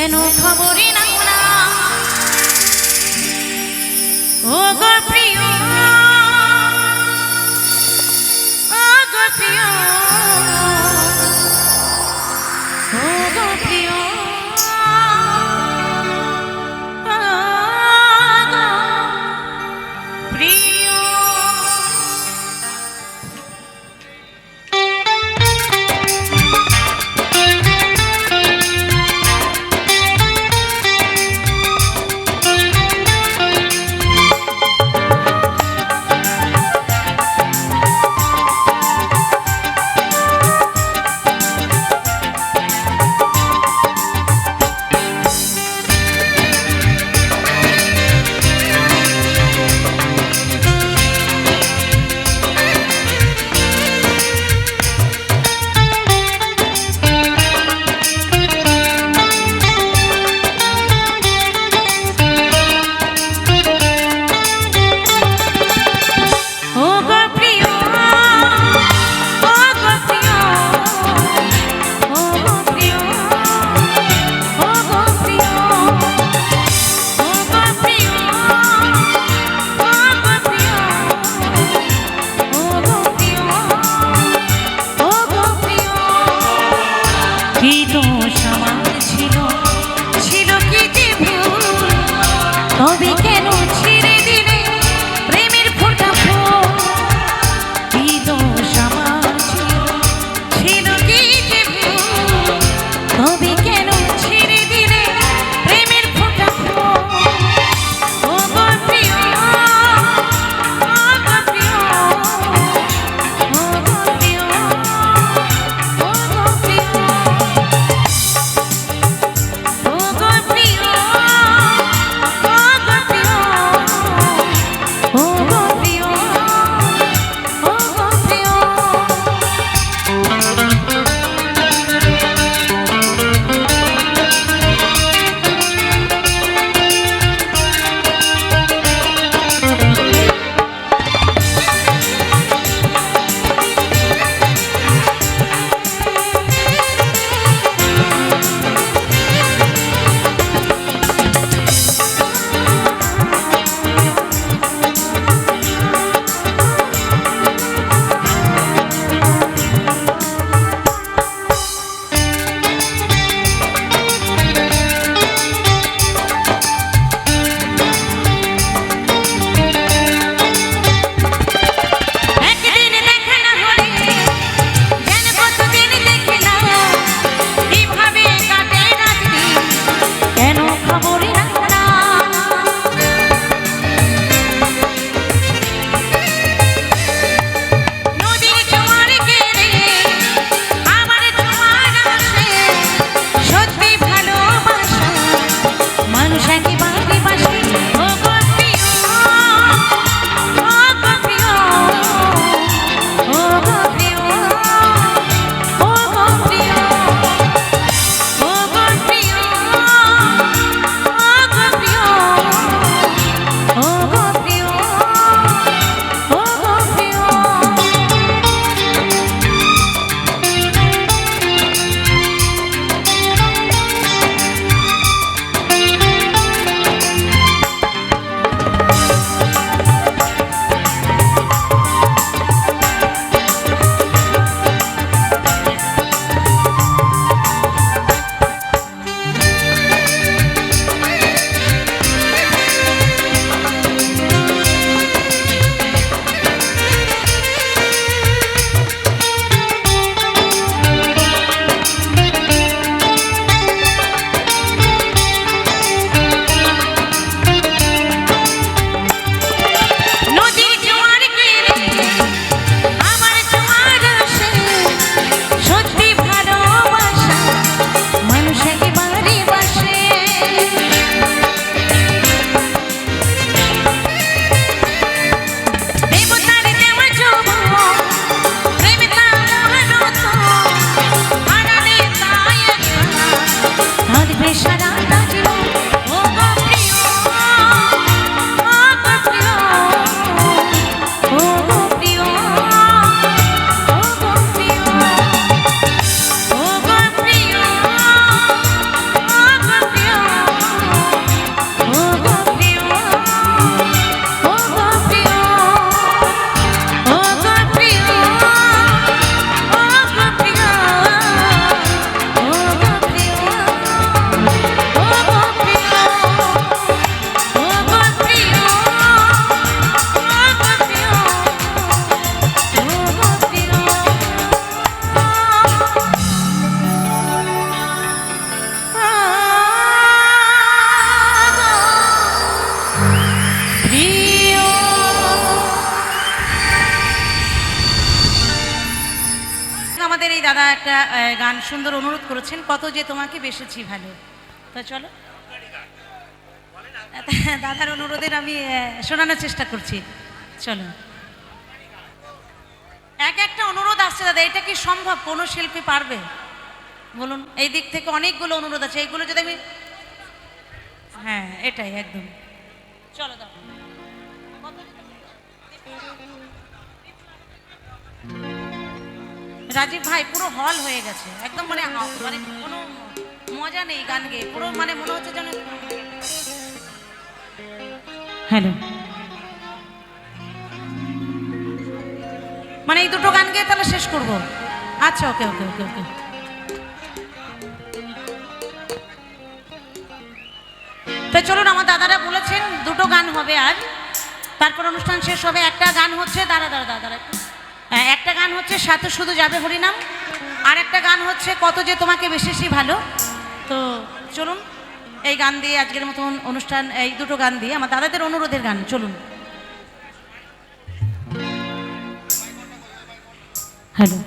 কেন খবরই না। ও গো We can't. একটা গান সুন্দর অনুরোধ করেছেন, কত যে তোমাকে বেসেছি ভালো। তো চলো। দাদার অনুরোধের আমি শোনানোর চেষ্টা করছি। চলো। এক একটা অনুরোধ আসছে দাদা, এটা কি সম্ভব? কোনো শিল্পী পারবে? বলুন, এই দিক থেকে অনেকগুলো অনুরোধ আছে, এইগুলো যদি আমি হ্যাঁ এটাই একদম। চলো দাদা। রাজীব ভাই পুরো হল হয়ে গেছে। একদম মানে মানে কোনো মজা নেই গান গেয়ে। পুরো মানে মনে হচ্ছে যেন হ্যালো মানে এই দুটো গান গেয়ে তাহলে শেষ করব। আচ্ছা ওকে ওকে ওকে ওকে তো চলুন আমার দাদারা বলেছেন দুটো গান হবে আর। তারপর অনুষ্ঠান শেষ হবে। একটা গান হচ্ছে দাঁড়া দাঁড়া দাঁড়া দাঁড়া একটু। গান হচ্ছে সাথে শুধু যাবে হরিনাম, আর একটা গান হচ্ছে কত যে তোমাকে বেশি ভালো তো চলুন, এই গান দিয়ে আজকের মতন অনুষ্ঠান, এই দুটো গান দিয়ে, আমার দাদাদের অনুরোধের গান, চলুন হ্যালো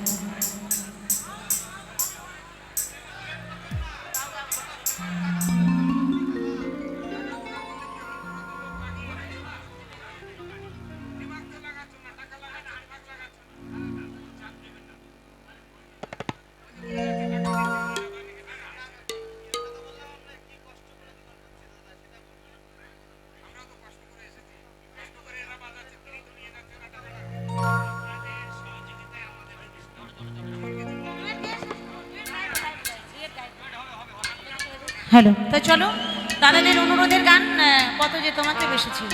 হ্যালো। তা চলো দাদাদের অনুরোধের গান কত যে তোমাকে বেশি ছিল।